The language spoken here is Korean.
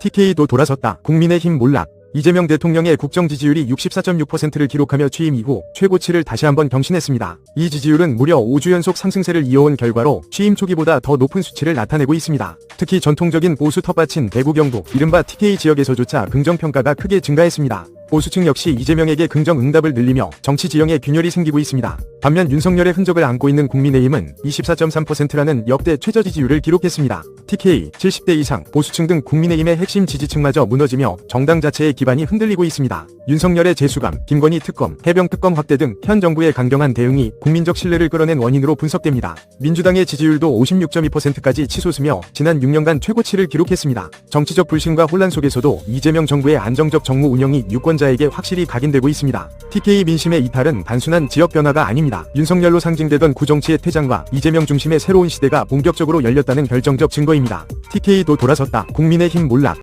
TK도 돌아섰다. 국민의힘 몰락. 이재명 대통령의 국정 지지율이 64.6%를 기록하며 취임 이후 최고치를 다시 한번 경신했습니다. 이 지지율은 무려 5주 연속 상승세를 이어온 결과로 취임 초기보다 더 높은 수치를 나타내고 있습니다. 특히 전통적인 보수 텃밭인 대구 경북, 이른바 TK 지역에서조차 긍정평가가 크게 증가했습니다. 보수층 역시 이재명에게 긍정 응답을 늘리며 정치 지형에 균열이 생기고 있습니다. 반면 윤석열의 흔적을 안고 있는 국민의힘은 24.3%라는 역대 최저 지지율을 기록했습니다. TK 70대 이상 보수층 등 국민의힘의 핵심 지지층마저 무너지며 정당 자체의 기반이 흔들리고 있습니다. 윤석열의 재수감, 김건희 특검, 해병 특검 확대 등 현 정부의 강경한 대응이 국민적 신뢰를 끌어낸 원인으로 분석됩니다. 민주당의 지지율도 56.2%까지 치솟으며 지난 6년간 최고치를 기록했습니다. 정치적 불신과 혼란 속에서도 이재명 정부의 안정적 정무 운영이 유권자에게 확실히 각인되고 있습니다. TK 민심의 이탈은 단순한 지역 변화가 아닙니다. 윤석열로 상징되던 구정치의 퇴장과 이재명 중심의 새로운 시대가 본격적으로 열렸다는 결정적 증거입니다. TK도 돌아섰다. 국민의힘 몰락.